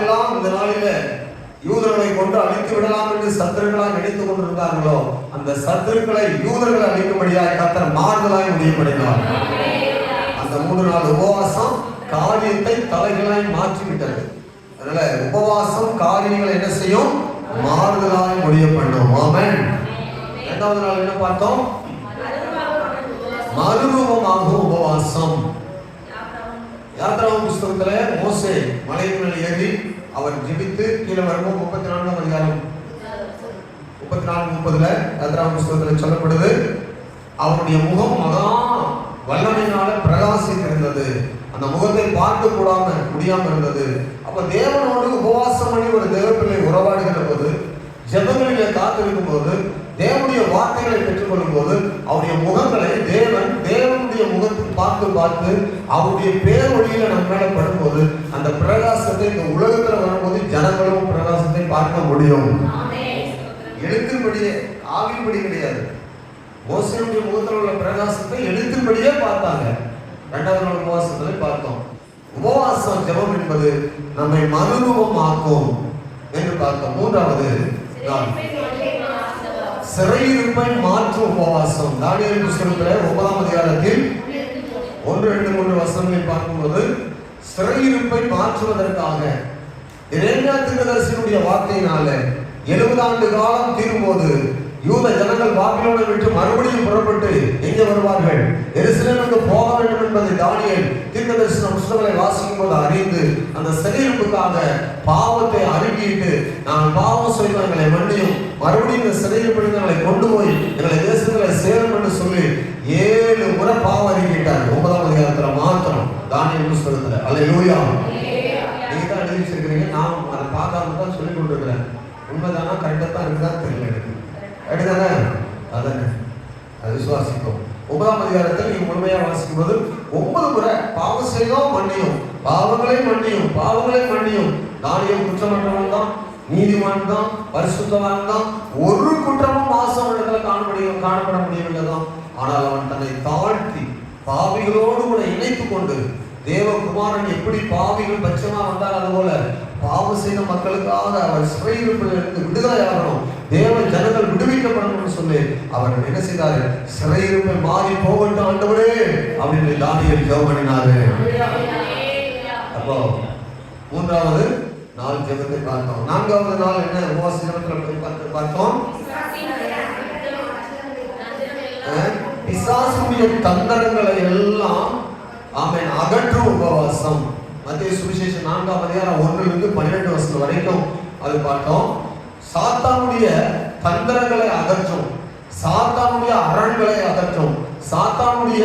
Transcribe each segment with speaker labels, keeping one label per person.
Speaker 1: யாரெல்லாம் இந்த நாளில யூதர்களை கொண்டு அழித்து விடலாம் என்று சத்துருக்களாய் நினைத்துக் கொண்டிருந்தார்களோ அந்த சத்துருக்களை யூதர்கள் அழிக்கும்படியாய் கத்தர் மாறுதலாய் முடியப்படுகிறார். அந்த மூன்று நாள் உபவாசம் காரியத்தை தலைகளாய் மாற்றி விட்டது அதனால உபவாசம் காரியங்களை என்ன செய்யும்? மாறுதலாய் முடிய பண்ணும் ஆமன். இரண்டாவது நாள் என்ன பார்த்தோம்? மறுரூபமாகும் உபவாசம். யாத்ராவும் புஸ்தகத்துல மோசே மலையின் மேல் ஏறி அவர் ஜெபித்து கீழே வரும்போது முப்பத்தி நான்காம் அதிகாரம். முப்பத்தி நான்கு முப்பதுல யாத்ராவும் புஸ்தகத்துல சொல்லப்படுது அவருடைய முகம் மகா வல்லமையினால பிரகாசித்திருந்தது. அந்த முகத்தை பார்க்க கூடாம முடியாம இருந்தது. அப்ப தேவனோடு உபவாசம் பண்ணி ஒரு தேவப்பிள்ளை உறவாடுகிற போது ஜபங்களில காத்திருக்கும் போது தேவனுடைய வார்த்தைகளை பெற்றுக்கொள்ளும் போது அவருடைய முகங்களை தேவன் தேவ பார்த்து பார்த்து அவருடைய பேர் வழியில நம்ம மேல படும்போது அந்த பிரகாசத்தை இந்த உலகத்துல வரும்போது ஜனங்களும் பிரகாசத்தை பார்க்க முடியும். எழுத்தின்படியே ஆவின்படி கிடையாது. மோசனுடைய முகத்தில் உள்ள பிரகாசத்தை எழுத்தின்படியே பார்த்தாங்க. இரண்டாவது நாள் உபவாசத்துல பார்த்தோம். உபவாசம் ஜெபம் என்பது நம்மை மறுரூபமாக்கும் என்று பார்த்தோம். மூன்றாவது சிறையிருப்பை மாற்றும் உபவாசம். தானியல் புஸ்தகத்துல ஒன்பதாம் அதிகாரத்தில் ஒன்று ரெண்டு மூன்று வசனங்களை பார்க்கும்போது சிறையிருப்பை மாற்றுவதற்காக இரேமியா தீர்க்கதரிசியினுடைய வார்த்தையினால எழுபது ஆண்டு காலம் தீரும்போது யூத ஜனங்கள் பாபிலோனை விட்டு மறுபடியும் புறப்பட்டு எங்கே வருவார்கள்? எருசலேமுக்கு போக வேண்டும் என்பதை தானியல் தீர்க்கதரிசன புஸ்தகங்களை வாசிக்கும் போது அறிந்து அந்த சிறையிருப்புக்காக பாவத்தை அறிக்கையிட்டு நான் பாவம் செய்தோம் மன்னியும் மறுபடியும் இந்த சிறையிருப்பு எங்களை கொண்டு போய் எங்களை தேசத்துல சேரும் என்று சொல்லி ஏழு முறை பாவம் அறிக்கையிட்டார் ஒன்பதாம் அதிகாரத்துல மாத்திரம் தானியல் புஸ்தகத்துல அல்லேலூயா. நீங்க தான் எழுதி வச்சிருக்கிறீங்க நான் அதை பார்க்காம தான் சொல்லி கொண்டிருக்கிறேன் உண்மைதானா கரெக்டாக தான் இருக்குதா தெரியல எனக்கு. அப்படிதானே அதானே. அது விசுவாசிக்கும். ஒன்பதாம் அதிகாரத்தில் நீங்க முழுமையா வாசிக்கும் போது ஒன்பது முறை பாவம் செய்தோம் மன்னியும். பாவங்களை மன்னியும் பாவங்களை மன்னியும். தானியம் குற்றமற்றவன் தான் நீதிமான் தான் பரிசுத்தவான் தான். ஒரு குற்றமும் மாசம் இடத்துல காணப்படியும் காணப்பட முடியவில்லை தான். ஆனால் அவன் தன்னை தாழ்த்தி பாவிகளோடு கூட இணைத்து கொண்டு தேவகுமாரன் எப்படி பாவிகள் பட்சமா வந்தால் அதுபோல பாவம் செய்த மக்களுக்காக அவர் சிறையிருப்பிலிருந்து விடுதலையாகணும் தேவ ஜனங்கள் விடுவிக்கப்படணும்னு சொல்லி அவர் என்ன செய்தாரு சிறையிருப்பை மாறி போகட்டும் ஆண்டவரே அப்படின்னு தானியல் ஜெபம் பண்ணினாரு அப்போ மூன்றாவது நாள் ஜெபத்தை பார்த்தோம். நான்காவது நாள் என்ன? உபவாச ஜெபத்தில் பார்த்து பார்த்தோம். பிசாசுடைய தந்திரங்களை எல்லாம் ஆமென் அகற்றும் உபவாசம். மத்திய சுவிசேஷம் நான்காம் அதிகாரம் ஒன்றிலிருந்து பன்னிரெண்டு வருஷம் வரைக்கும் அது பார்த்தோம். சாத்தானுடைய தந்திரங்களை அகற்றும் சாத்தானுடைய அரண்களை அகற்றும் சாத்தானுடைய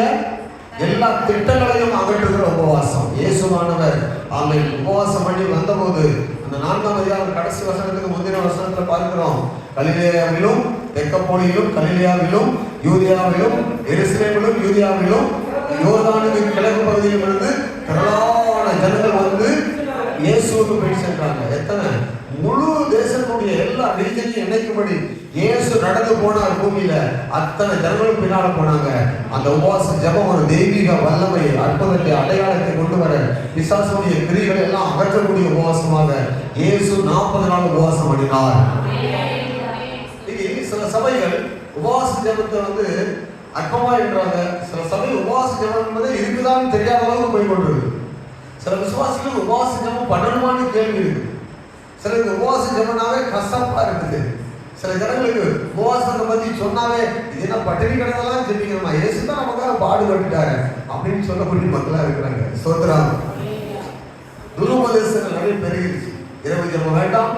Speaker 1: எல்லா திட்டங்களையும் அகற்றுகிற உபவாசம். இயேசுவானவர் ஆமென் உபவாசம் பண்ணி வந்தபோது அந்த நான்காம் அதிகாரம் கடைசி வசனத்துக்கு முந்தின வசனத்துல பார்க்கிறோம். கலிலேயாவிலும் தெக்கப்போலியிலும் கலிலேயாவிலும் யூதியாவிலும் எருசலேமிலும் யூதியாவிலும் யோர்தானுக்கு கிழக்கு பகுதியில் இருந்து திரளான ஜனங்கள் வந்து இயேசுவுக்கு போய் சென்றாங்க எத்தனை? முழு தேசத்துடைய எல்லா ரீஜனையும் இணைக்கும்படி இயேசு நடந்து போனார் பூமியில அத்தனை ஜனங்களும் பின்னால போனாங்க. அந்த உபவாச ஜபம் ஒரு தெய்வீக வல்லமை அற்புதத்தை அடையாளத்தை கொண்டு வர விசாசனுடைய கிரிகளை எல்லாம் அகற்றக்கூடிய உபவாசமாக இயேசு நாற்பது நாள் உபவாசம் பண்ணினார். உபவாச ஜெபத்தை வந்து அற்பமா என்றாங்க. சில சமயம் உபவாச ஜபம் என்பது இருக்குதான்னு தெரியாத அளவுக்கு போய் கொண்டிருக்கு சில விசுவாசிகள் உபவாச ஜெபம் பண்ணணுமான்னு கேள்வி இருக்கு. சிலருக்கு உபவாச ஜபனாவே கசப்பா இருக்குது. சில ஜனங்களுக்கு உபவாசத்தை பத்தி சொன்னாவே இது என்ன பட்டினி கிடந்தெல்லாம் ஜெபிக்கணுமா இயேசு தான் நமக்காக பாடுபட்டுட்டாரு அப்படின்னு சொல்லக்கூடிய மக்களா இருக்கிறாங்க. சோத்ராம் துருபதேசங்கள் நிறைய பெருகிருச்சு. இரவு ஜபம் வேண்டாம்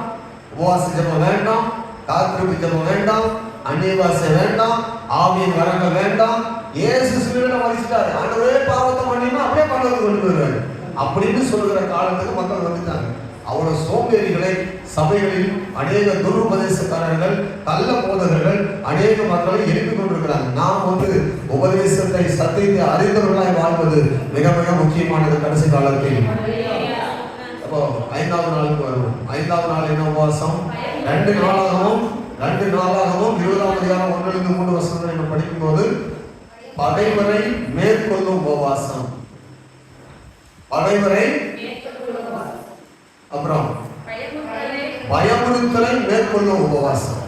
Speaker 1: உபவாச ஜபம் வேண்டாம் காத்திருப்பு ஜபம் வேண்டாம் அந்நிய வேண்டாம் ஆவியின் வரங்கள் வேண்டாம். ஏசு சிலுவையில மறிச்சிட்டாரு ஆண்டவரே பாவத்தை பண்ணினா அப்படியே பரலோகத்துக்கு கொண்டு போயிடுவாரு. அப்படின்னு சொல்லுகிற காலத்துக்கு மக்கள் வந்துட்டாங்க. அவரோட சோம்பேறிகளை சபைகளில் அநேக துருபதேசக்காரர்கள் கள்ள போதகர்கள் அநேக மக்களை எழுப்பிக் கொண்டிருக்கிறாங்க. நாம் வந்து உபதேசத்தை சத்தியத்தை அறிந்தவர்களாய் வாழ்வது மிக மிக முக்கியமானது கடைசி காலத்தில். அப்போ ஐந்தாவது நாளுக்கு வருவோம். ஐந்தாவது நாள் என்ன உபவாசம்? ரெண்டு நாளாகவும் ரெண்டு நாளாகவும் இருபதாம் அதிகாரம் ஒன்றிலிருந்து மூன்று வருஷம் நம்ம படிக்கும்போது பகைவரை மேற்கொள்ளும் உபவாசம். பகைவரை அப்புறம் பயமுறுத்தலை மேற்கொள்ளும் உபவாசம்.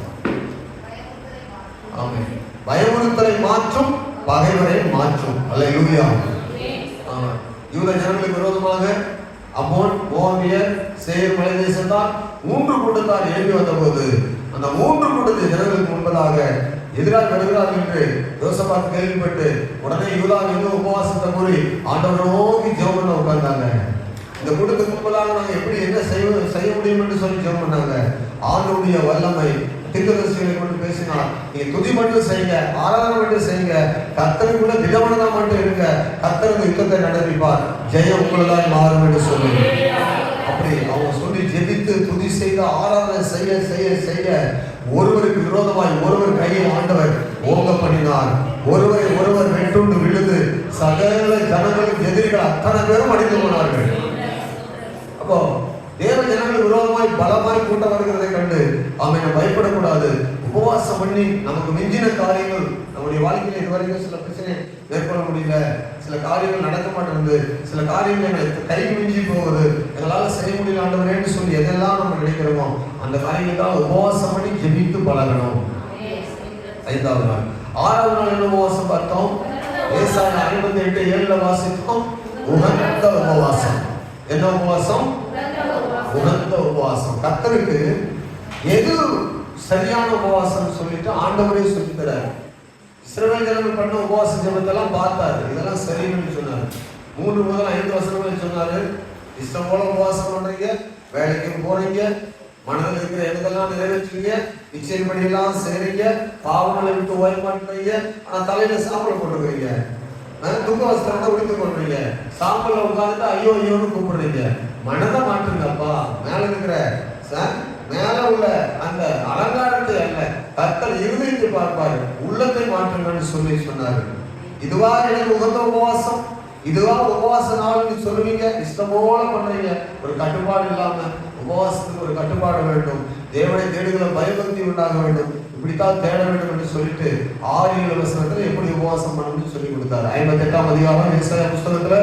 Speaker 1: ஆமே பயமுறுத்தலை மாற்றும் பகைவரை மாற்றும். அல்ல யூயா யூத ஜனங்களுக்கு விரோதமாக அமோன் மோமியர் சேர் மலை தேசத்தார் மூன்று கூட்டத்தார் எழுப்பி வந்தபோது அந்த மூன்று கூட்டத்து ஜனங்களுக்கு முன்பதாக எதிராக வருகிறார் என்று யோசபாத் கேள்விப்பட்டு உடனே யூதா வந்து உபவாசத்தை கூறி ஆண்டவர் நோக்கி ஜெபம் பண்ண உட்கார்ந்தாங்க. இந்த கூட்டத்துக்கு முன்பதாக நாங்கள் எப்படி என்ன செய்ய செய்ய முடியும் என்று சொல்லி ஜெபம் பண்ணாங்க. ஆண்டவருடைய வல்லமை தீர்க்கதரிசிகளை கொண்டு பேசினார் நீங்க துதி மட்டும் செய்யுங்க ஆராதனை மட்டும் செய்யுங்க கத்தருக்குள்ள திடமனதா மட்டும் இருங்க கத்தருக்கு யுத்தத்தை நடப்பிப்பார் ஜெயம் உங்களதாய் மாறும் என்று சொல்லுங்க அப்படி அவங்க சொல்லி ஜெபித்து துதி செய்து ஆராதனை செய்ய செய்ய செய்ய ஒருவருக்கு விரோதமாய் ஒருவர் கையை ஆண்டவர் ஓங்க பண்ணினார் ஒருவரை ஒருவர் வெட்டுண்டு விழுது சகல ஜனங்களுக்கு எதிரிகள் அத்தனை பேரும் அடித்து போனார்கள். அப்போ தேவ ஜனங்கள் விரோதமாய் பலமாய் கூட்டம் வருகிறதை கண்டு அவனை பயப்படக்கூடாது. உபவாசம் பண்ணி நமக்கு மிஞ்சின காரியங்கள் நம்முடைய வாழ்க்கையில் இதுவரைக்கும் சில பிரச்சனை மேற்கொள்ள முடியல. சில காரியங்கள் நடக்க மாட்டேங்குது. சில காரியங்கள் எங்களுக்கு கை மிஞ்சி போகுது. எங்களால் செய்ய முடியல ஆண்டவரேன்னு சொல்லி எதெல்லாம் நம்ம நினைக்கிறோமோ அந்த காரியங்களுக்காக உபவாசம் பண்ணி ஜெபித்து பழகணும். ஐந்தாவது நாள். ஆறாவது நாள் என்ன உபவாசம் பார்த்தோம்? ஏசாய ஐம்பத்தி எட்டு ஏழுல வாசித்தோம் உகந்த உபவாசம். என்ன உபவாசம்? உகந்த உபவாசம். கத்தருக்கு எது சரியான உபவாசம் சொல்லிட்டு ஆண்டவரே சொல்லி தராரு பண்ண உபவாச ஜபத்தெல்லாம் பார்த்தாரு. இதெல்லாம் சரின்னு சொன்னாரு. மூன்று முதல் ஐந்து வசனங்கள் சொன்னாரு. இஷ்டம் போல உபவாசம் பண்றீங்க வேலைக்கு போறீங்க மனதில் இருக்கிற எண்ணத்தெல்லாம் நிறைவேற்றுறீங்க இச்சைப்படி எல்லாம் செய்றீங்க பாவங்களை விட்டு ஓய்வு பண்றீங்க ஆனா தலையில சாம்பல் போட்டுக்கிறீங்க. அஹ் துக்க வஸ்திரத்தை உடுத்து கொள்றீங்க சாம்பல்ல உட்கார்ந்துட்டு ஐயோ ஐயோன்னு கூப்பிடுறீங்க. மனதை மாற்றுங்கப்பா. மேல இருக்கிற சார் மேல உள்ள அந்த அலங்காரத்தை அல்ல. கர்த்தர் இருதயத்தை பார்ப்பார்கள் உள்ளத்தை மாற்றுங்கன்னு சொல்லி சொன்னார்கள். இதுவா எனக்கு உகந்த உபவாசம்? இதுவா உபவாச நாள்னு சொல்லுவீங்க? இஷ்டம் போல பண்றீங்க ஒரு கட்டுப்பாடு இல்லாம உபவாசத்துக்கு ஒரு கட்டுப்பாடு வேண்டும். தேவனை தேடுகிற பயபக்தி உண்டாக வேண்டும். இப்படித்தான் தேட வேண்டும் என்று சொல்லிட்டு ஆறு ஏழு வசனத்துல எப்படி உபவாசம் பண்ணணும்னு சொல்லி கொடுத்தாரு. ஐம்பத்தி எட்டாம் அதிகாரம் விவசாய புஸ்தகத்துல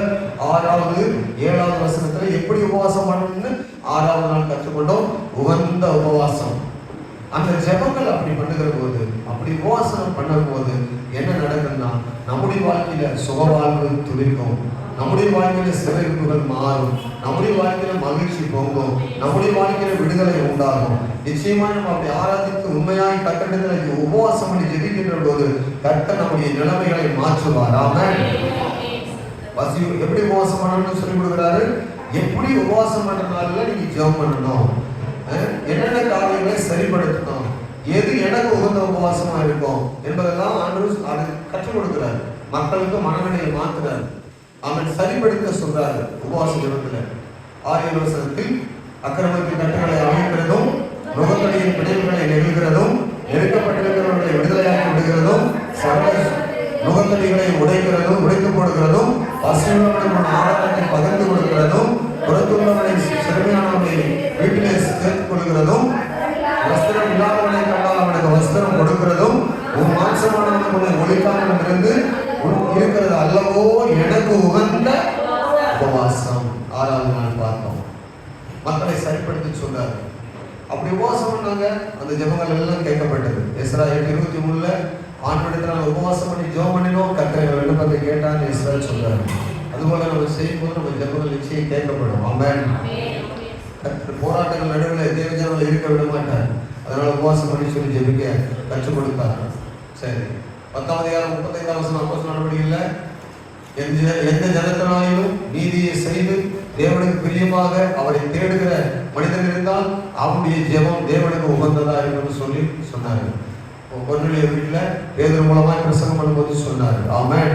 Speaker 1: ஆறாவது ஏழாவது வசனத்துல எப்படி உபவாசம் பண்ணணும்னு ஆறாவது நாள் கற்றுக்கொண்டோம். உகந்த உபவாசம். அந்த ஜெபங்கள் அப்படி பண்ணுகிற போது அப்படி உபவாசனம் பண்ணும் போது என்ன நடக்குதுன்னா நம்முடைய வாழ்க்கையில சுகவாழ்வு துளிர்க்கும். நம்முடைய வாழ்க்கையில சிறைப்புகள் மாறும். நம்முடைய வாழ்க்கையில மகிழ்ச்சி பொங்கும். நம்முடைய வாழ்க்கையில விடுதலை உண்டாகும். நிச்சயமா நம்ம அப்படி ஆராதித்து உண்மையாய் கட்டடத்தில் உபவாசம் பண்ணி ஜெபிக்கின்ற போது கட்ட நம்முடைய நிலைமைகளை மாற்றுவாராம பசி எப்படி உபவாசம் பண்ணணும்னு சொல்லி கொடுக்குறாரு? எப்படி உபவாசம் பண்றதுனால நீங்க ஜெபம் பண்ணணும்? என்னென்ன காரியங்களை சரிப்படுத்தணும்? எது எனக்கு உகந்த உபவாசமா இருக்கும்? என்பதெல்லாம் ஆண்டவர் அது கற்றுக் கொடுக்கிறார். மக்களுக்கு மனநிலையை மாற்றுறார். அவன் சரிப்படுத்த சொல்றாரு உபவாச ஜெபத்துல. ஆரிய வசனத்தில் அக்கிரமத்தின் கட்டுகளை அமைக்கிறதும் நுகத்தடியின் பிணைப்புகளை நெகிழ்கிறதும் நெருக்கப்பட்டிருக்கிறவர்களை விடுதலையாக்கி விடுகிறதும் சகல நுகத்தடிகளை உடைக்கிறதும் உடைத்து போடுகிறதும் பசுமையான ஆதாரத்தை பகிர்ந்து கொடுக்கிறதும் புறத்துள்ளவனை சிறுமையானவனை வீட்டிலே சேர்த்துக் கொள்கிறதும் வஸ்திரம் இல்லாதவனை கண்டால் அவனுக்கு வஸ்திரம் கொடுக்கிறதும் உன் மாம்சமானவன் உன்னை ஒழிக்காமல் இருந்து இருக்கிறது அல்லவோ எனக்கு உகந்த உபவாசம். ஆறாவது நாள் பார்த்தோம் மக்களை சரிப்படுத்தி சொன்னார் அப்படி உபவாசம் பண்ணாங்க. அந்த ஜபங்கள் எல்லாம் கேட்கப்பட்டது. எஸ்ரா எட்டு இருபத்தி மூணுல ஆண்டு நாங்கள் உபவாசம் பண்ணி ஜோம் பண்ணினோம். கத்திரை விண்ணப்பத்தை கேட்டான்னு இஸ்ரேல் சொல்றாரு. அதுபோல நம்ம செய்யும் போது நம்ம ஜெபங்கள் நிச்சயம் கேட்கப்படும். ஆமென் போராட்டங்கள் நடுவில் தேவஜானில் இருக்க விட மாட்டார். அதனால உபவாசம் பண்ணி சொல்லி ஜெபிக்க கற்றுக் கொடுத்தார் சரி. பத்தாவது யாரும் முப்பத்தைந்தாம் வசனம் அப்போஸ் நடவடிக்கையில் எந்த எந்த ஜனத்தினாலும் நீதியை செய்து தேவனுக்கு பிரியமாக அவரை தேடுகிற மனிதன் இருந்தால் அவனுடைய ஜெபம் தேவனுக்கு உகந்ததா இருக்கும்னு சொல்லி சொன்னாரு ஒன்றிய வீட்டில் பேதர் மூலமாக பிரசங்கம் பண்ணும்போது சொன்னார் ஆமேன்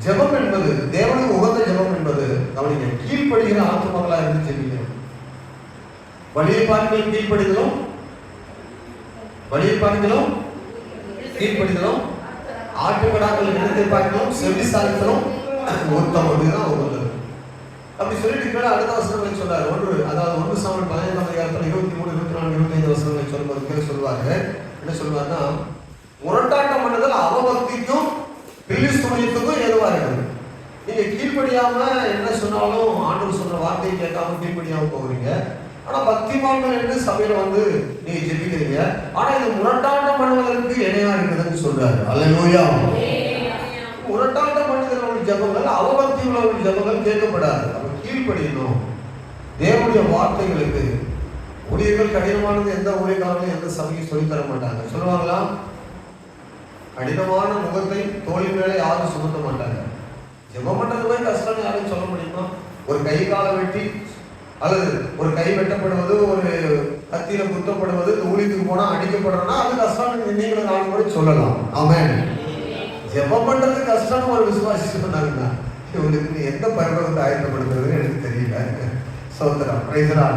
Speaker 1: ஜெபம் என்பது தேவனுக்கு உகந்த ஜெபம் என்பது கவனிங்க கீழ்ப்படுகிற ஆத்துமகளா இருந்து ஜெபிக்கணும் வழியை பார்க்கலாம் கீழ்ப்படிதலும் வழியை பார்க்கலாம் கீழ்ப்படிதலும் ஆட்டுக்கடாக்கள் இடத்தை பார்க்கலும் செவி சாதித்தலும் ஒருத்தம் அப்படிதான் உகந்தது அப்படி சொல்லிட்டு கீழே அடுத்த வசனங்களை சொல்றாரு. ஒன்று அதாவது ஒன்று சாமல் பதினைந்தாம் அதிகாரத்தில் இருபத்தி மூணு இருபத்தி நாலு இருபத்தி ஐந்து வசனங்களை சொல்லும்போது கீழே சொல்லுவாங்க என்ன சொல்லுவாருன்னா முரட்டாட்டம் பில்லிஸ்துமயத்துக்கும் ஏதுவா இருக்குது? நீங்க கீழ்ப்படியாம என்ன சொன்னாலும் ஆண்டவர் சொல்ற வார்த்தையை கேட்காம கீழ்ப்படியாம போகிறீங்க ஆனா பக்திமான்கள் என்று சபையில வந்து நீங்க ஜெபிக்கிறீங்க. ஆனா இது முரட்டாட்டம் பண்ணுவதற்கு இணையா இருக்குதுன்னு சொல்றாரு. அல்லேலூயா முரட்டாட்டம் பண்ணுகிறவர்கள் ஜெபங்கள் அவபக்தி உள்ளவர்கள் ஜெபங்கள் கேட்கப்படாது. அப்ப கீழ்ப்படியணும். தேவனுடைய வார்த்தைகளுக்கு. ஊழியர்கள் கடினமானது எந்த ஊழியக்காரங்களும் எந்த சபையும் சொல்லித் தர மாட்டாங்க. சொல்லுவாங்களா? கடினமான முகத்தை தோளின் மேலே யாரும் சுமத்த மாட்டாங்க. ஜெபம் பண்றது மாதிரி கஷ்டம் யாரும் சொல்ல முடியுமா? ஒரு கை காலை வெட்டி அல்லது ஒரு கை வெட்டப்படுவது ஒரு கத்தியில குத்தப்படுவது ஊழியத்துக்கு போனா அடிக்கப்படுறோம்னா அது கஷ்டம் நீங்களும் நானும் கூட சொல்லலாம். அவன் ஜெபம் பண்றது கஷ்டம்னு ஒரு விசுவாசி சொன்னாங்கன்னா இவங்களுக்கு எந்த பருவத்தை ஆயத்தப்படுத்துறதுன்னு எனக்கு தெரியல. சோதரம் பிரைசரா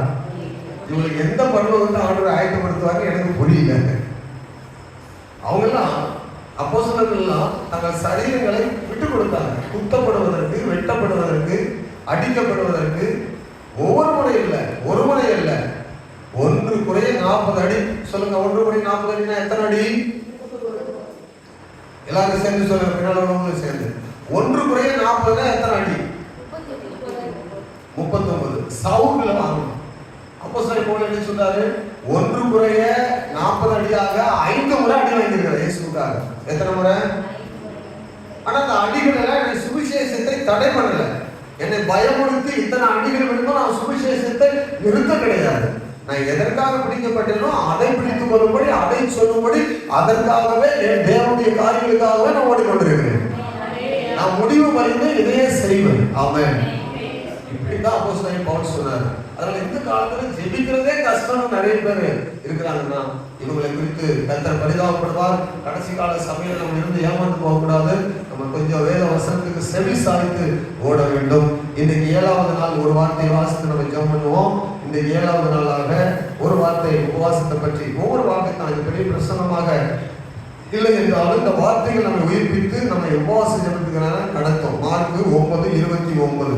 Speaker 1: இவங்களுக்கு எந்த பருவத்தை ஆண்டவர் ஆயத்தப்படுத்துவாங்க எனக்கு புரியல. அவங்கெல்லாம் அப்போஸ்தலர்கள்லாம் தங்கள் சரீரங்களை விட்டு கொடுத்தாங்க குத்தப்படுவதற்கு வெட்டப்படுவதற்கு அடிக்கப்படுவதற்கு. ஒவ்வொரு முறை இல்லை ஒரு முறை இல்லை ஒன்று குறைய நாற்பது அடி. சொல்லுங்க ஒன்று குறை நாற்பது அடினா எத்தனை அடி? எல்லாரும் சேர்ந்து சொல்லுங்க பின்னால் சேர்ந்து. ஒன்று குறைய நாற்பதுனா எத்தனை அடி? முப்பத்தொன்பது. சவுண்டில் வாங்கணும் அப்போ சரி போல என்ன சொன்னாரு ஒன்று குறைய நாற்பது அடியாக ஐந்து முறை அடி வாங்கியிருக்கிறார். இயேசுக்காக எத்தனை முறை? ஆனா அந்த அடிகள் எல்லாம் எனக்கு சுவிசேஷத்தை தடை பண்ணல. என்னை பயமுறுத்தி இத்தனை அடிகள் வேணுமோ நான் சுவிசேஷத்தை நிறுத்த கிடையாது. நான் எதற்காக பிடிக்கப்பட்டேனோ அதை பிடித்துக் கொள்ளும்படி அதை சொல்லும்படி அதற்காகவே என் தேவனுடைய காரியங்களுக்காகவே நான் ஓடிக்கொண்டிருக்கிறேன். நான் முடிவு வரைந்து இதையே செய்வேன். அவன் இப்படிதான் சொல்லி பவுல் சொன்னார். அதனால இந்த காலத்துல ஜெபிக்கிறதே கஷ்டம்னு நிறைய பேர் இருக்கிறாங்கன்னா இவங்களை குறித்து கத்தர் பரிதாபப்படுவார். கடைசி கால சமையல் நம்ம இருந்து ஏமாந்து போகக்கூடாது. நம்ம கொஞ்சம் வேத வசனத்துக்கு செவி சாய்த்து ஓட வேண்டும். இன்னைக்கு ஏழாவது நாள் ஒரு வார்த்தை வாசித்து நம்ம ஜெபம் பண்ணுவோம். இந்த ஏழாவது நாளாக ஒரு வார்த்தை உபவாசத்தை பற்றி ஒவ்வொரு வார்த்தை தான் பெரிய பிரசன்னமாக இல்லை என்றாலும் இந்த வார்த்தைகள் நம்மை உயிர்ப்பித்து நம்மை உபவாச ஜபத்துக்கு நடத்தும் மார்க்கு ஒன்பது இருபத்தி ஒன்பது.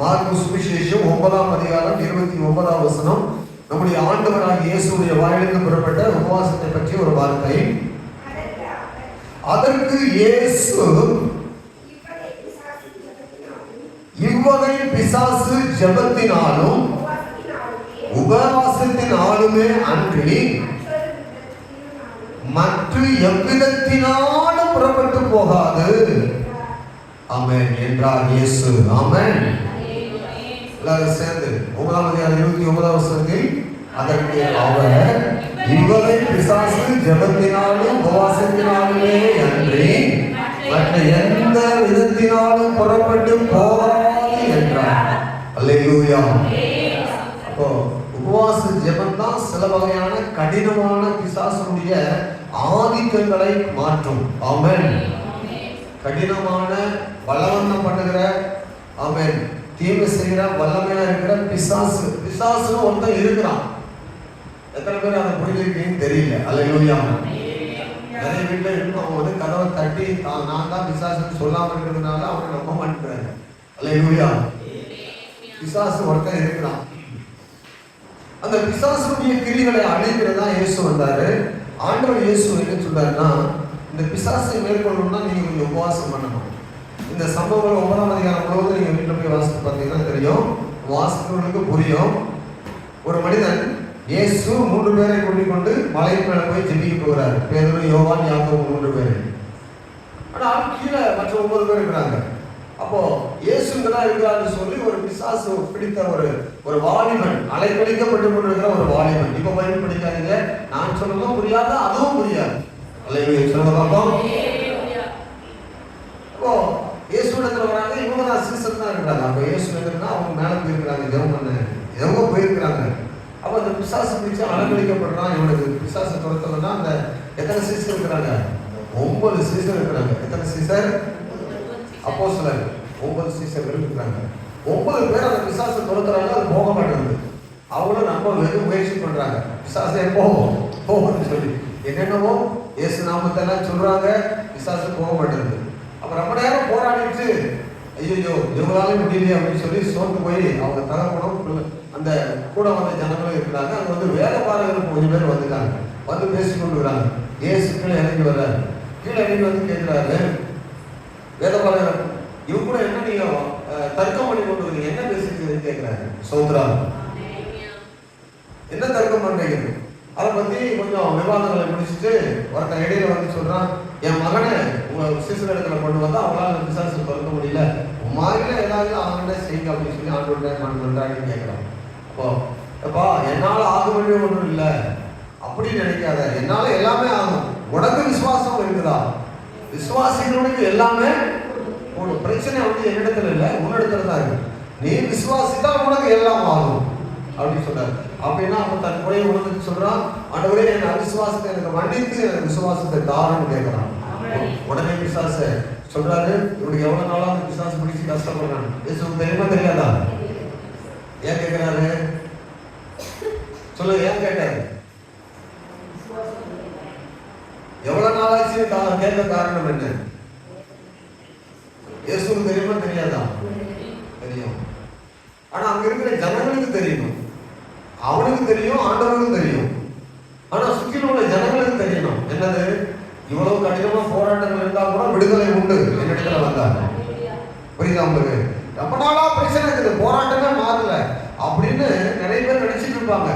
Speaker 1: மார்க்கு சுவிசேஷம் ஒன்பதாம் அதிகாரம் இருபத்தி ஒன்பதாம் வசனம். நம்முடைய ஆண்டவராக இயேசுடைய வாயிலுக்கு புறப்பட்ட உபவாசத்தை பற்றி ஒரு வார்த்தை. அதற்கு இயேசு இவ்வகை பிசாசு ஜபத்தினாலும் உபவாசத்தினாலுமே அன்றி மற்ற எவ்விதத்தினாலும் புறப்பட்டு போகாது. அமேன் என்றார் இயேசு. அமேன் எல்லாரும் சேர்ந்து ஒன்பதாம் அதிகாரம் இருபத்தி ஒன்பதாம் வருஷத்தில் அதற்கு அவர் இவ்வகை பிசாசு ஜபத்தினாலும் உபவாசத்தினாலுமே அன்றி மற்ற எந்த விதத்தினாலும் புறப்பட்டு போகாது என்றார். அல்லேலூயா. அப்போ உபவாச ஜெபம் தான் சில வகையான கடினமான பிசாசனுடைய ஆதிக்கங்களை மாற்றும். ஆமென். கடினமான பலவந்தம் பண்ணுகிற ஆமென். தீமை செய்கிற வல்லமையா இருக்கிற பிசாசு. பிசாசுன்னு ஒருத்தன் இருக்கிறான். எத்தனை பேர் அதை புரிஞ்சிருக்கீங்கன்னு தெரியல. அல்லேலூயா. நிறைய வீட்டில் இன்னும் போது வந்து கதவை தட்டி தான் நான் தான் பிசாசுன்னு சொல்லாமல் இருக்கிறதுனால அவங்க நம்ப மாட்டேங்கிறாங்க யூரியா பிசாசு ஒருத்தன் இருக்கிறான். அந்த பிசாசுடைய கிரிகளை அழிக்கிறதா இயேசு வந்தாரு. ஆண்டவர் இயேசு என்ன சொல்றாருன்னா இந்த பிசாசை மேற்கொள்ளணும்னா நீங்க கொஞ்சம் உபவாசம் பண்ணணும். இந்த சம்பவங்கள் ஒன்பதாம் அதிகாரம் முழுவதும் நீங்க வீட்டுல போய் வாசித்து பார்த்தீங்கன்னா தெரியும். வாசிக்கிறவங்களுக்கு புரியும். ஒரு மனிதன் இயேசு மூன்று பேரை கூட்டிக் கொண்டு மலை மேல போய் ஜெபிக்க போகிறார். பேதரு யோவான் யாக்கோபு மூன்று பேர். ஆனால் கீழே மற்ற ஒன்பது பேர் இருக்கிறாங்க. அப்போ இயேசுங்கதான் இருக்கிறாருன்னு சொல்லி ஒரு பிசாசு பிடித்த ஒரு ஒரு வாலிபன் அலைக்கழிக்கப்பட்டு கொண்டிருக்கிற ஒரு வாலிபன். இப்ப பயன் படிக்காதீங்க. நான் சொல்லவும் புரியாது அதுவும் புரியாது. அல்லையா சொல்லுங்க பார்ப்போம். அப்போ இயேசுடத்துல வராங்க இவங்க தான் சீசன் தான் இருக்கிறாங்க. அப்போ இயேசு எதுனா அவங்க மேலே போயிருக்கிறாங்க ஜெவம் பண்ண எவங்க போயிருக்கிறாங்க. அப்போ அந்த பிசாசு பிடிச்சு அலங்கரிக்கப்படுறான். இவனுக்கு பிசாசு துரத்தலன்னா அந்த எத்தனை சீசன் இருக்கிறாங்க? ஒன்பது சீசன் இருக்கிறாங்க. எத்தனை சீசர் அப்போ சில ஒன்பது சீசர்கள் இருக்கிறாங்க ஒன்பது பேர் அந்த பிசாசு துரத்துறாங்க அது போக மாட்டேங்குது. அவங்களும் நம்ம வெறும் முயற்சி பண்றாங்க. பிசாசே போகும் போகும்னு சொல்லி. என்னென்னவோ இயேசு நாமத்தெல்லாம் சொல்றாங்க பிசாசு போக மாட்டேங்குது. அப்ப ரொம்ப நேரம் போராடிட்டு ஐயோ இவங்களால முடியலையே அப்படின்னு சொல்லி சோர்ந்து போய் அவங்க தகப்பனும் அந்த கூட வந்த ஜனங்களும் இருக்கிறாங்க. அங்க வந்து வேத பாரகர்கள் கொஞ்சம் பேர் வந்துட்டாங்க. வந்து பேசி கொண்டு வராங்க. ஏசு கீழே இறங்கி வர்றாரு. கீழே இறங்கி வந்து கேட்கிறாரு வேத இவங்க கூட என்ன நீங்க தர்க்கம் பண்ணி கொண்டு வரீங்க என்ன பேசிட்டு கேட்கிறாரு சௌத்ரா என்ன தர்க்கம் பண்றீங்க? அதை பத்தி கொஞ்சம் விவாதங்களை முடிச்சுட்டு ஒருத்தன் இடையில வந்து சொல்றான் என் மகனை உங்க இடத்துல கொண்டு வந்தா அவங்களால அந்த பிசாசு பிறக்க முடியல. உன் மாதிரி ஏதாவது அவங்கள்ட்ட செய்யுங்க அப்படின்னு சொல்லி ஆண்டோட மண் பண்றாங்கன்னு கேட்கிறான் அப்போ அப்பா என்னால ஆக வேண்டிய ஒன்றும் இல்லை. அப்படின்னு நினைக்காத. என்னால எல்லாமே ஆகும். உனக்கு விசுவாசம் இருக்குதா? விசுவாசிகளுக்கு எல்லாமே ஒரு பிரச்சனை வந்து என்னிடத்துல இல்லை உன்னிடத்துல தான் இருக்கு. நீ விசுவாசித்தா உனக்கு எல்லாம் ஆகும். அப்படின்னு சொல்றாரு. அப்படின்னா அவன் தன் குறையை உணர்ந்து சொல்றான் ஆண்டவரே என் அவிசுவாசத்தை எனக்கு மன்னித்து எனக்கு விசுவாசத்தை தாரன்னு கேட்கிறான் உடனே விசுவாச சொல்றாரு இவனுக்கு எவ்வளவு நாளா அந்த விசுவாசம் பிடிச்சு கஷ்டப்படுறான்? இயேசுக்கு தெரியுமா தெரியாதா? ஏன் கேட்கிறாரு சொல்லுங்க ஏன் கேட்டாரு? எவ்வளவு நாளாச்சு கேட்க காரணம் என்ன? இயேசுக்கு தெரியுமா தெரியாதா? தெரியும். ஆனா அங்க இருக்கிற ஜனங்களுக்கு தெரியணும் அவனுக்கு தெரியும் ஆண்டவனுக்கும் தெரியும். ஆனா சுற்றிலும் உள்ள ஜனங்களுக்கு தெரியணும். என்னது? இவ்வளவு கடினமா போராட்டங்கள் இருந்தா கூட விடுதலை உண்டு. என்னிடத்துல வந்தாங்க. புரியுதா உங்களுக்கு? ரொம்ப நாளா பிரச்சனை இருக்குது. போராட்டமே மாறல. அப்படின்னு நிறைய பேர் நினைச்சிட்டு இருப்பாங்க.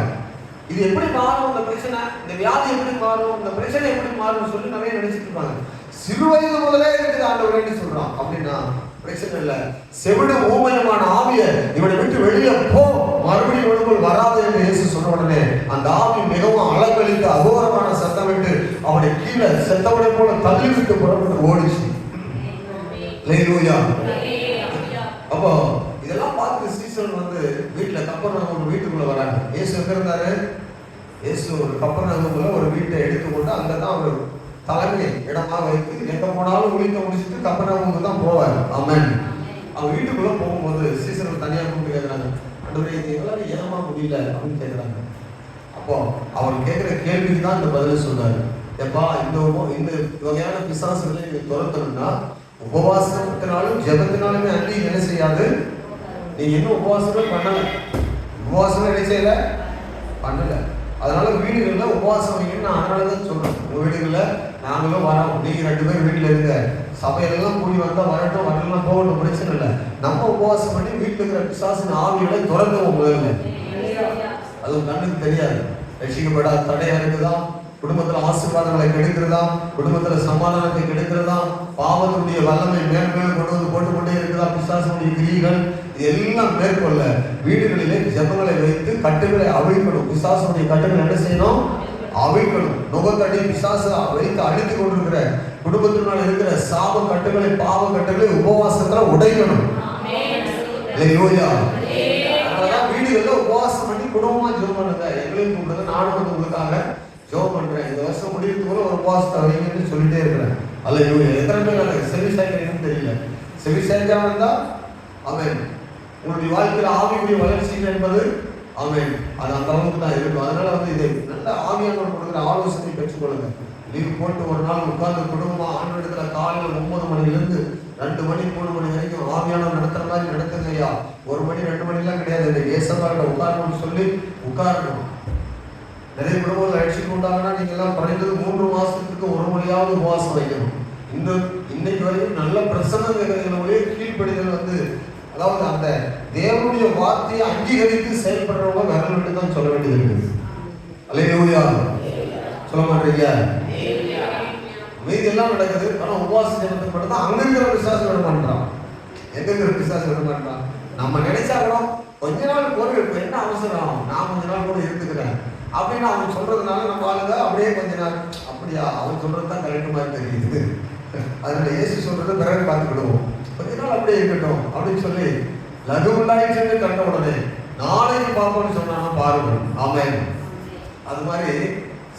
Speaker 1: இது எப்படி மாறும் இந்த பிரச்சனை? இந்த வியாதி எப்படி மாறும்? இந்த பிரச்சனை எப்படி மாறும் சொல்லி நிறைய நினைச்சிட்டு இருப்பாங்க. சிறு வயது முதலே இருக்குது ஆண்டவரேன்னு சொல்றான். அப்படின்னா பிரச்சனை இல்ல. செவிடு ஊமயமான ஆவிய இவனை விட்டு வெளியே போ. மறுபடியும் இவனுக்குள் வராது என்று இயேசு சொன்ன உடனே அந்த ஆவி மிகவும் அலங்கழித்து அகோரமான சத்தமிட்டு அவனை கீழே செத்தவனை போல தள்ளி விட்டு புறப்பட்டு ஓடிச்சு. அப்போ இதெல்லாம் பார்த்து சீசன் வந்து வீட்டுல கப்பர் ஒரு வீட்டுக்குள்ள வராங்க. இயேசு எங்க இருந்தாரு? இயேசு ஒரு கப்பர் நகமுல ஒரு வீட்டை எடுத்துக்கொண்டு அங்கதான் அவர் தலைமை இடமா வைத்து எங்க போனாலும் உளிக்க முடிச்சுட்டு கப்பர் நகமுக்கு தான் போவார். ஆமென். அவங்க வீட்டுக்குள்ள போகும்போது சீசன் தனியா கூப்பிட்டு கேட்கறாங்க ஆண்டவரே இது ஏமா முடியல அப்படின்னு கேட்குறாங்க அப்போ அவர் கேட்குற கேள்விக்கு தான் இந்த பதில் சொல்றாரு. எப்பா இந்த இந்த வகையான பிசாசுகளை நீங்க துரத்தணும்னா உபவாசத்தினாலும் ஜபத்தினாலுமே அன்றி என்ன செய்யாது? நீ இன்னும் உபவாசமே பண்ணல. உபவாசமே என்ன செய்யல? பண்ணல. அதனால வீடுகளில் உபவாசம் வைக்கணும்னு நான் அதனால தான் சொல்றேன். உங்க வீடுகளில் நாங்களும் வரோம். நீங்க ரெண்டு பேரும் வீட்டில் இருக்க சபையெல்லாம் கூடி வந்தால் வரட்டும் வரலாம் போகட்டும் பிரச்சனை இல்லை. நம்ம உபவாசம் பண்ணி வீட்டில் இருக்கிற பிசாசின் ஆவிகளை துறந்துவோம் முதல்ல அது கண்ணுக்கு தெரியாது. ரசிக்கப்படாத தடையா இருக்குதா? குடும்பத்துல ஆசீர்வாதங்களை கெடுக்கிறதா? குடும்பத்துல சமாதானத்தை கெடுக்கிறதா? பாவத்துடைய வல்லமை மேல் மேல் கொண்டு வந்து போட்டு கொண்டே இருக்கிறதா பிசாசனுடைய கிரிகள் இது எல்லாம் மேற்கொள்ள வீடுகளிலே ஜபங்களை வைத்து கட்டுகளை அவிழ்க்கணும். பிசாசனுடைய கட்டுகளை என்ன செய்யணும்? அவைகளும் நுகத்தடி பிசாசு வைத்து அழித்து கொண்டிருக்கிற குடும்பத்தினால் இருக்கிற சாப கட்டுகளை பாவ கட்டுகளை உபவாசத்துல உடைக்கணும். இல்லையா அதனாலதான் வீடுகள்ல உபவாசம் பண்ணி குடும்பமா ஜோம் பண்ணுங்க. எங்களையும் கூப்பிடுங்க நானும் வந்து உங்களுக்காக ஜோம் பண்றேன். இந்த வருஷம் முடியறதுக்குள்ள ஒரு உபவாசத்தை வைங்கன்னு சொல்லிட்டே இருக்கிறேன். அல்ல இவங்க எத்தனை பேர் எனக்கு செவி சாய்க்கிறீங்கன்னு தெரியல. செவி சாய்க்காம இருந்தா அவன் உங்களுடைய வாழ்க்கையில் ஆவிக்குரிய வளர்ச்சி என்பது அவன் அது அந்த அளவுக்கு தான் இருக்கும். அதனால வந்து இது நல்ல ஆவியானவர் கொடுக்குற ஆலோசனை பெற்றுக்கொள்ளுங்க. லீவ் போட்டு ஒரு நாள் உட்கார்ந்து குடும்பமா ஆண்டு இடத்துல காலையில ஒன்பது மணிலிருந்து ரெண்டு மணி மூணு மணி வரைக்கும் ஆவியானவர் நடத்துற மாதிரி நடத்துங்க ஐயா. ஒரு மணி ரெண்டு மணிலாம் கிடையாது. இந்த ஏசப்பாட்ட உட்காரணும்னு சொல்லி உட்காரணும். நிறைய குடும்பங்கள் அழைச்சிட்டு கொண்டாங்கன்னா நீங்க எல்லாம் குறைந்தது மூன்று மாசத்துக்கு ஒரு மணியாவது உபவாசம் வைக்கணும். இந்த இன்னைக்கு வரைக்கும் நல்ல பிரசன்னம் கேட்கறதுல கீழ்ப்படிதல் வந்து அதாவது அந்த தேவனுடைய வார்த்தையை அங்கீகரித்து செயல்படுறவங்க விரல் விட்டு தான் சொல்ல வேண்டியது இருக்குது. அல்லையா சொல்ல மாட்டீங்க மீதி எல்லாம் நடக்குது. ஆனால் உபவாச ஜெபத்துக்கு மட்டும் தான் அங்க இருக்கிற விசுவாசம் விட மாட்டான். எங்க இருக்கிற விசுவாசம் விட மாட்டான். நம்ம நினைச்சா கூட கொஞ்ச நாள் பொருள் இப்போ என்ன அவசரம்? நான் கொஞ்ச நாள் கூட இருந்துக்கிறேன். அப்படின்னு அவங்க சொல்றதுனால நம்ம ஆளுங்க அப்படியே கொஞ்ச நாள் அப்படியா? அவங்க சொல்றது தான் கரெக்ட் மாதிரி தெரியுது. அதனால இயேசு சொல்றது பிறகு பார்த்துக்கிடுவோம். இருந்தால் அப்படியே இருக்கட்டும் அப்படின்னு சொல்லி லகுவுள்ளாயிட்டு கண்ட உடனே நாளைக்கு பார்ப்போம்னு சொன்னா பாருங்க ஆமாம் அது மாதிரி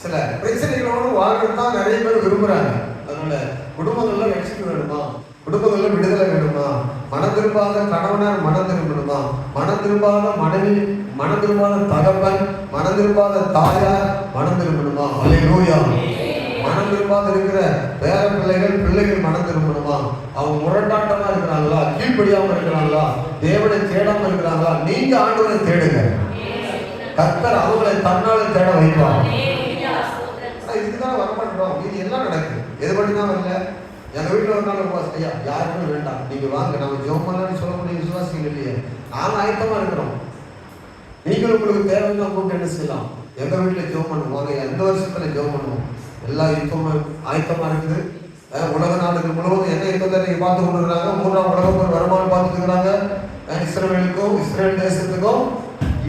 Speaker 1: சில பிரச்சனைகளோடு வாழ்றது தான் நிறைய பேர் விரும்புறாங்க. அதனால குடும்பங்கள்ல ரட்சிக்க வேணுமா குடும்பங்கள்ல விடுதலை வேணுமா மனம் திரும்பாத கணவனர் மனம் திரும்பணுமா? மனம் திரும்பாத மனைவி மனம் திரும்பாத தகப்பன் மனம் திரும்பாத தாயார் மனம் திரும்பணுமா? அல்லேலூயா மனம் திரும்பாத இருக்கிற பேர பிள்ளைகள் பிள்ளைகள் மனம் திரும்பணுமா? அவங்க முரட்டாட்டமா இருக்கிறாங்களா? கீழ்ப்படியாம இருக்கிறாங்களா? தேவனை தேடாம இருக்கிறாங்களா? நீங்க ஆண்டவரை தேடுங்க. கர்த்தர் அவங்களை தன்னால தேட வைப்பாங்க இதுதான் வரமாட்டோம். இது எல்லாம் நடக்குது. எது பண்ணி தான் வரல? எங்க வீட்டுல ஒரு நாள் உபவாசம் ஐயா வேண்டாம். நீங்க வாங்க நம்ம ஜோம் பண்ணலாம்னு முடியும் விசுவாசிகள் இல்லையே. நாங்க ஆயத்தமா இருக்கிறோம். நீங்களும் உங்களுக்கு தேவைன்னா கூப்பிட்டு என்ன செய்யலாம்? எங்க வீட்டுல ஜோம் பண்ணுவோம். எந்த வருஷத்துல ஜோம் பண்ணுவோம்? எல்லா யுத்தமும் ஆயத்தமாக இருக்குது. உலக நாடுகள் முழுவதும் என்ன யுத்தத்தை நீங்கள் பார்த்து கொண்டு இருக்கிறாங்க மூன்றாம் உலகம் ஒரு வருமானம் பார்த்துட்டு இருக்கிறாங்க. இஸ்ரேலுக்கும் இஸ்ரேல் தேசத்துக்கும்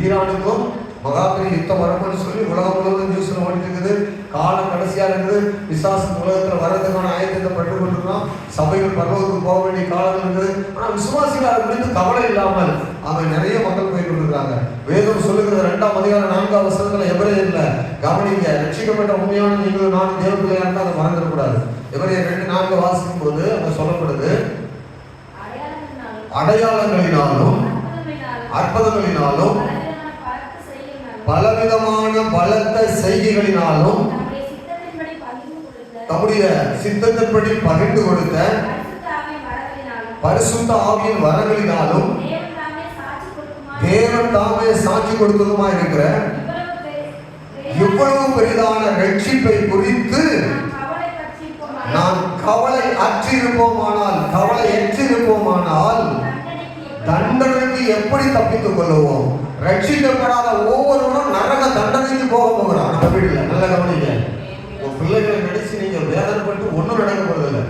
Speaker 1: ஈரானுக்கும் மகாபெரிய யுத்தம் வரணும்னு சொல்லி உலகம் முழுவதும் நியூஸ்ல ஓடிட்டு இருக்குது காலம் கடைசியா இருக்குது. விசுவாசம் உலகத்துல வர்றதுக்கான ஆயத்தத்தை பட்டு கொண்டிருக்கிறோம் சபைகள் பரவத்துக்கு போக வேண்டிய காலம் இருக்குது. ஆனா விசுவாசிகள் அது குறித்து கவலை இல்லாமல் அவன் நிறைய மக்கள் போய் கொண்டிருக்காங்க வேதம் சொல்லுகிறது ரெண்டாம் அதிகாரம் நான்காம் வசனத்துல எவரேயர்ல கவனிங்க ரட்சிக்கப்பட்ட உண்மையான நீங்களும் நான் தேவ பிள்ளையா இருந்தா அதை மறந்துடக்கூடாது. எவரையர் ரெண்டு நான்கு வாசிக்கும் போது அங்க சொல்லப்படுது அடையாளங்களினாலும் அற்புதங்களினாலும் பலவிதமான பலத்த செய்திகளினாலும் தம்முடைய சித்தத்தின்படி பகிர்ந்து கொடுத்த பரிசுத்த ஆவியின் வரங்களினாலும் தேவன் தாமே சாட்சி கொடுத்ததுமா இருக்கிற இவ்வளவு பெரிதான ரட்சிப்பை குறித்து நாம் கவலை அற்றிருப்போமானால் கவலை அற்றிருப்போமானால் தண்டனைக்கு எப்படி தப்பித்துக் கொள்ளுவோம்? ரட்சிக்கப்படாத ஒவ்வொருவரும் நரக தண்டனைக்கு போக போகிறான். நம்ம வீட்டுல நல்ல கவனிங்க. உங்க பிள்ளைகளை நினைச்சு நீங்க வேதனைப்பட்டு ஒண்ணும் நடக்க போறதில்லை.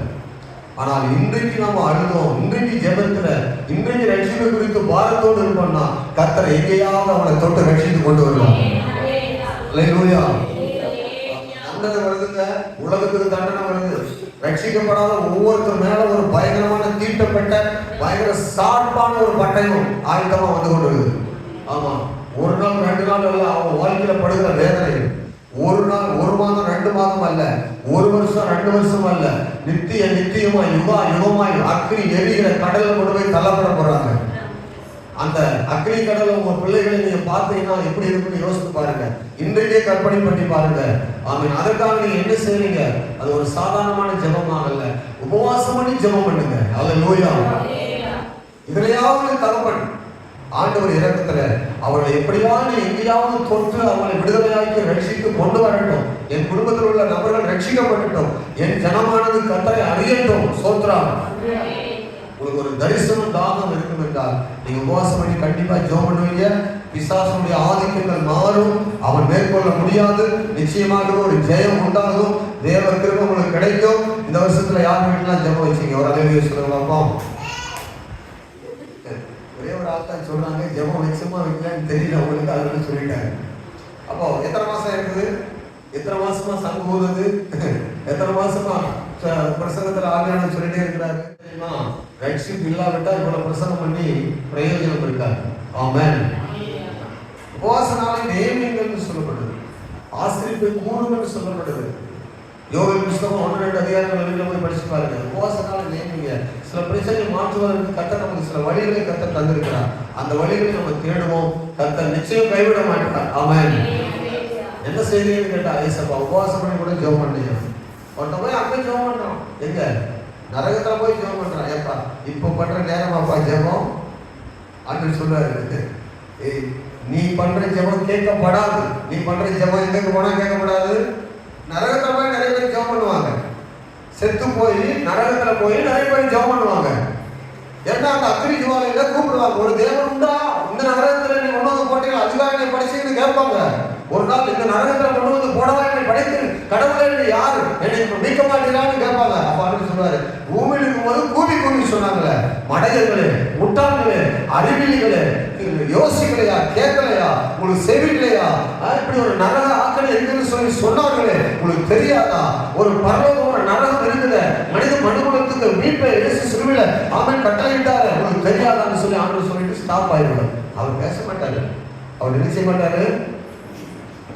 Speaker 1: ஆனால் இன்றைக்கு நாம அழுதோம். இன்றைக்கு ஜெபத்துல இன்றைக்கு ரட்சிப்பை குறித்து பாரத்தோடு இருப்போம்னா கர்த்தர் எங்கேயாவது அவனை தொட்டு ரட்சித்து கொண்டு வருவான் அல்லேலூயா தண்டனை வருதுங்க. உலகத்துக்கு தண்டனை வருது. ரட்சிக்கப்படாத ஒவ்வொருத்தர் மேல ஒரு பயங்கரமான தீட்டப்பட்ட பயங்கர சார்பான ஒரு பட்டயம் ஆயுதமா வந்து கொண்டு இருக்குது ஆமா ஒரு நாள் ரெண்டு நாள் அல்ல அவன் வாழ்க்கையில படுகிற வேதனை. ஒரு நாள் ஒரு மாதம் ரெண்டு மாதம் அல்ல ஒரு வருஷம் ரெண்டு வருஷம் அல்ல. நித்திய நித்தியமா யுகா யுகமாய் அக்னி எரிகிற கடலில் கொண்டு போய் தள்ளப்பட போறாங்க. அந்த அக்னி கடலை உங்க பிள்ளைகளை நீங்க பார்த்தீங்கன்னா எப்படி இருக்குன்னு யோசித்து பாருங்க. இன்றைக்கே கற்பனை பண்ணி பாருங்க. ஆமீன். அதற்காக நீங்க என்ன செய்றீங்க? அது ஒரு சாதாரணமான ஜபம் ஆகல உபவாசம் பண்ணி ஜெபம் பண்ணுங்க. அல்ல நோயா இதுலயாவது தகப்பன் ஆண்டவர் இறக்கத்துல அவளை எப்படியாவது எங்கேயாவது தொற்று அவளை விடுதலையாக்கி ரட்சித்து கொண்டு வரட்டும். என் குடும்பத்தில் உள்ள நபர்கள் ரட்சிக்கப்படட்டும். என் ஜனமானது கத்தரை அறியட்டும். சோத்ரா. உங்களுக்கு ஒரு தரிசனம் தாகம் இருக்கும் என்றால் நீங்க உபவாசம் பண்ணி கண்டிப்பா ஜோ பண்ணுவீங்க. பிசாசனுடைய ஆதிக்கங்கள் மாறும். அவன் மேற்கொள்ள முடியாது. நிச்சயமாக ஒரு ஜெயம் உண்டாகும். தேவ கிருப உங்களுக்கு கிடைக்கும். இந்த வருஷத்துல யார் வீட்டுலாம் ஜெபம் வச்சீங்க? ஒரு அலைவிய சொல்லுங்க பார்ப்போம் ஒரே ஒரு ஆள் தான் சொல்றாங்க ஜெபம் வச்சுமா வைக்கலான்னு தெரியல உங்களுக்கு அதுன்னு சொல்லிட்டாங்க அப்போ எத்தனை மாசம் இருக்குது? எத்தனை மாசமா சங்கம் ஊதுது? எத்தனை மாசமா பிரசங்கத்துல ஆவியான சொல்லிட்டே இருக்கிறாரு. தெரியுமா ரட்சிப் இல்லாவிட்டா இவ்வளவு பிரசங்கம் பண்ணி பிரயோஜனம் இருக்காது. ஆமென். உபவாச நாளை நியமிங்கள்னு சொல்லப்படுது. ஆசிரியப்பை கூடுங்கன்னு சொல்லப்படுது. யோக புஸ்தகம் ஒன்று ரெண்டு அதிகாரங்கள் வெளியில போய் படிச்சு பாருங்க. உபவாச நாளை நியமிங்க சில பிரச்சனையை மாற்றுவதற்கு கத்த நமக்கு சில வழிகளை கத்த தந்திருக்கிறார். அந்த வழிகளை நம்ம தேடுவோம். கத்த நிச்சயம் கைவிட மாட்டார். ஆமென். என்ன செய்றீங்கன்னு கேட்டா ஏசப்பா உபவாசம் பண்ணி கூட ஜெபம் பண்ணீங்க ஒருத்த போய் அங்க ஜெபம் பண்ணுறான் எங்க? நரகத்தில் போய் ஜெபம் பண்ணுறான் ஏப்பா இப்போ பண்ணுற நேரமாப்பா ஜெபம்? அப்படின்னு சொல்றாரு ஏய் நீ பண்ற ஜெபம் கேட்கப்படாது. நீ பண்ற ஜெபம் எங்க போனா கேட்கப்படாது? நரகத்துல போய் நிறைய பேர் ஜெபம் பண்ணுவாங்க. செத்து போய் நரகத்துல போய் நிறைய பேர் ஜெபம் பண்ணுவாங்க. ஏன்னா அந்த அக்னி ஜுவாலையில கூப்பிடுவாங்க. ஒரு தேவன் உண்டா? இந்த நரகத்துல நீ கொண்டு வந்து போட்டீங்க அதிகாரியை கேட்பாங்க. ஒரு நாள் இந்த நரகத்தில் கொண்டு வந்து போடவா என்னை படைத்து கடவுளே யார் யாரு? என்னை இப்ப மீட்க மாட்டீங்களான்னு கேட்பாங்க. அப்ப அப்படின்னு சொல்றாரு பூமியில் இருக்கும்போது கூவி கூவி சொன்னாங்களே மடையர்களே முட்டாள்களே அறிவிலிகளே யோசிக்கலையா கேட்கலையா உங்களுக்கு செவிக்கலையா? இப்படி ஒரு நரக ஆக்கள் இருக்குன்னு சொல்லி சொன்னாங்களே உங்களுக்கு தெரியாதா? ஒரு பரலோகம் ஒரு நரகம் இருக்குது மனித மனுகுலத்துக்கு மீட்பை இயேசு சிலுவையில அவன் கட்டளையிட்டாரு. உங்களுக்கு தெரியாதான்னு சொல்லி ஆண்டு சொல்லிட்டு ஸ்டாப் ஆயிடுவார். அவர் அவர் பேச மாட்டாரு. அவர் என்ன செய்ய மாட்டாரு?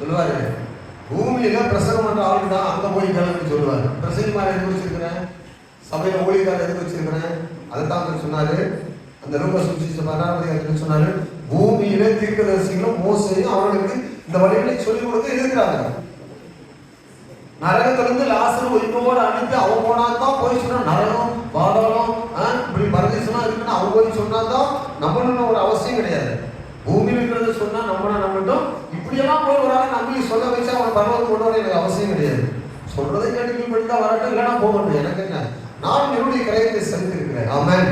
Speaker 1: சொல்லுவாரு. பூமியில பிரசங்கம் பண்ற ஆளுக்கு தான் அங்க போய் கலந்து சொல்லுவாரு. பிரசங்கமா எதுக்கு வச்சிருக்கிறேன்? சபையில ஊழியக்காரர் எதுக்கு வச்சிருக்கிறேன்? அதை தான் சொன்னாரு. அந்த ரொம்ப சுவிசேஷம் பதினாறாவது சொன்னாரு பூமியில தீர்க்கதரிசிகளும் மோசையும் அவர்களுக்கு இந்த வழிகளை சொல்லிக் கொடுக்க இருக்கிறாங்க நரகத்திலிருந்து லாசர் உயிரோடு அனுப்பி அவன் போனா தான் போய் சொன்னா நரகம் பாதாளம் இப்படி பரதேசம்லாம் இருக்குன்னு அவன் போய் சொன்னா தான் நம்மளும் ஒரு அவசியம் கிடையாது. பூமியில் இருக்கிறத சொன்னா நம்மளா நம்ம இப்படியெல்லாம் போய் ஒரு ஆளை நம்பி சொல்ல வச்சா அவன் பரவாயில்ல கொண்டு வர எனக்கு அவசியம் கிடையாது. சொல்றதை கேட்டு தான் வரட்டும் இல்லைன்னா போகணும் எனக்கு என்ன? நான் என்னுடைய கிரயத்தை செலுத்திருக்கிறேன் ஆமாம்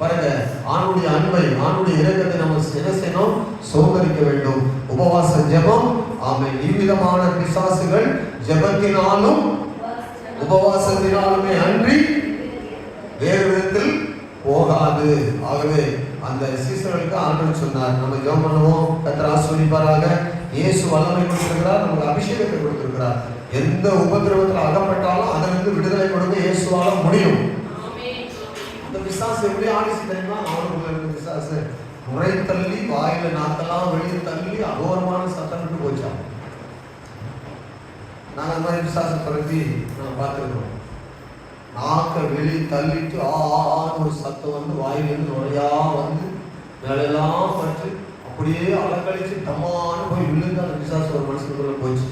Speaker 1: பாருங்க ஆணுடைய அன்பை ஆணுடைய இறக்கத்தை நம்ம என்ன செய்யணும்? சோதரிக்க வேண்டும். உபவாச ஜெபம் ஆமை இவ்விதமான பிசாசுகள் ஜெபத்தினாலும் உபவாசத்தினாலுமே அன்றி வேறு விதத்தில் போகாது. ஆகவே அந்த சீசர்களுக்கு ஆண்டு சொன்னார் நம்ம ஜெபம் பண்ணுவோம். கத்திர ஆஸ்வதிப்பாராக இயேசு வல்லமை கொடுத்திருக்கிறார் நமக்கு அபிஷேகத்தை கொடுத்திருக்கிறார் எந்த உபதிரவத்தில் அகப்பட்டாலும் அதிலிருந்து விடுதலை கொடுக்க இயேசுவால முடியும். அந்த பிசாசு எப்படி ஆடிச்சு தெரியுமா? அவனுக்குள்ள பிசாசு முறை தள்ளி வாயில நாக்கெல்லாம் வெளியே தள்ளி அகோரமான சத்தம் விட்டு போச்சான் நாங்க அந்த மாதிரி பிசாசை பரப்பி நான் பார்த்துருக்கோம் நாக்கை வெளியே தள்ளிட்டு ஆ ஆ, ஒரு சத்தம் வந்து வாயிலிருந்து நுழையா வந்து வேலையெல்லாம் பற்றி அப்படியே அலக்கழிச்சு டம்மான்னு போய் விழுந்து அந்த பிசாசு ஒரு மனுஷனுக்குள்ள போச்சு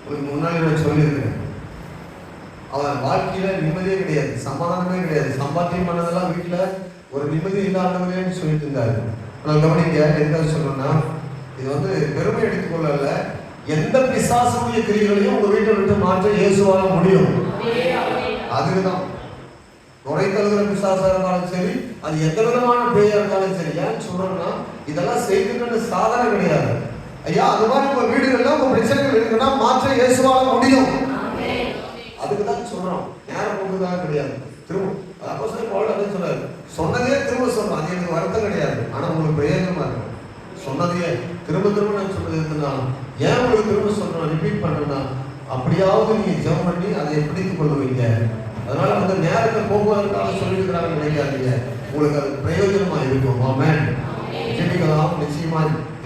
Speaker 1: உங்களுக்கு முன்னாடி நான் சொல்லியிருக்கிறேன் அவன் வாழ்க்கையில நிம்மதியே கிடையாது சமாதானமே கிடையாது. சம்பாத்தியம் பண்ணதெல்லாம் வீட்டுல ஒரு நிம்மதி இல்லாதவங்கன்னு சொல்லிட்டு இருந்தாரு. நான் கவனிங்க எதுக்காக சொல்றேன்னா இது வந்து பெருமை எடுத்துக்கொள்ளல எந்த பிசாசுடைய கிரிகளையும் உங்க வீட்டை விட்டு மாற்ற இயேசுவால முடியும். அதுக்குதான். நுரை தழுகிற பிசாசா இருந்தாலும் சரி அது எந்த விதமான பேயா இருந்தாலும் சரி ஏன் சொல்றேன்னா இதெல்லாம் செய்துன்னு சாதனை கிடையாது. ஐயா அது மாதிரி உங்க வீடுகள்ல உங்க பிரச்சனைகள் இருக்குன்னா மாற்ற இயேசுவால முடியும். அதுக்கு தான் சொல்றோம். நேரம் கொண்டுதான் கிடையாது. திரும்ப அப்போ சொல்லி பவுல் அப்படின்னு சொல்றாரு. சொன்னதே திரும்ப சொல்றோம். அது எனக்கு வருத்தம் கிடையாது. ஆனா உங்களுக்கு பிரயோஜனமா இருக்கும். சொன்னதையே திரும்ப திரும்ப நான் சொன்னது இருந்தாலும் ஏன் உங்களுக்கு திரும்ப சொல்றோம்? ரிப்பீட் பண்றேன்னா அப்படியாவது நீங்க ஜெபம் பண்ணி அதை பிடித்துக் கொள்ளுவீங்க? அதனால வந்து நேரத்தில் போக்குவதற்காக சொல்லியிருக்கிறாங்க நினைக்காதீங்க உங்களுக்கு அது பிரயோஜனமா இருக்கும். ஆமென். ஜெபிக்கலாம். நிச்சயமா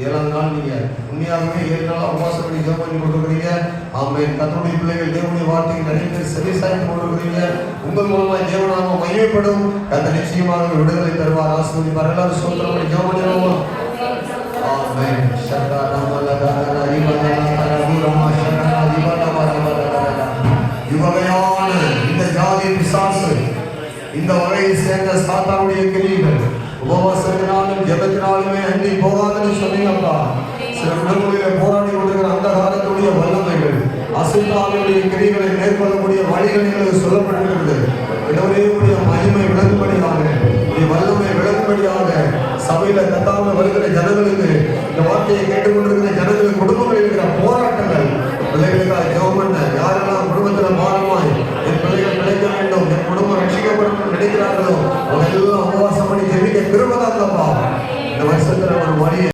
Speaker 1: ஏழாவது நாள் நீங்க உண்மையாகவே ஏழு நாள் உபவாசம் பண்ணி ஜெபம் பண்ணி கொண்டிருக்கிறீங்க. ஆமென். கத்தருடைய பிள்ளைகள் தேவனுடைய வார்த்தைக்கு நிறைய பேர் செவி சாய்த்து கொண்டிருக்கிறீங்க. உங்கள் மூலமா தேவனாக மையப்படும் அந்த நிச்சயமாக விடுதலை தருவார். ஆசிரியர் எல்லாரும் சோத்திரம் ஜெபம் பண்ணிடுவோம் ஆமென். சக்கரமலகர இவனகர வீரமா பிசாசு. இந்த வகையை சேர்ந்த சாத்தானுடைய கிரிகள் உபவாசத்தினாலும் ஜபத்தினாலுமே அன்றி போகாதுன்னு சொன்னீங்கப்பா. சில உடல்களிலே போராடி கொண்டிருக்கிற அந்த காலத்துடைய வல்லமைகள் அசுத்தானுடைய கிரிகளை மேற்கொள்ளக்கூடிய வழிகள் எங்களுக்கு சொல்லப்பட்டிருக்கிறது. இடவரையுடைய மகிமை விளங்கும்படியாக வல்லமை விளங்கும்படியாக சபையில கத்தாம வருகிற ஜனங்களுக்கு இந்த வார்த்தையை கேட்டுக்கொண்டிருக்கிற ஜனங்களுக்கு குடும்பங்களில் இருக்கிற போராட்டங்கள் பிள்ளைகளுக்காக ஜெபம் யாரெல்லாம் குடும்பத்தில் மாற ரட்சிக்கப்படும் என்று நினைக்கிறார்களோ அவங்க எல்லாம் உபவாசம் பண்ணி ஜெபிக்க திரும்பதாங்கப்பா இந்த வருஷத்துல ஒரு வழியை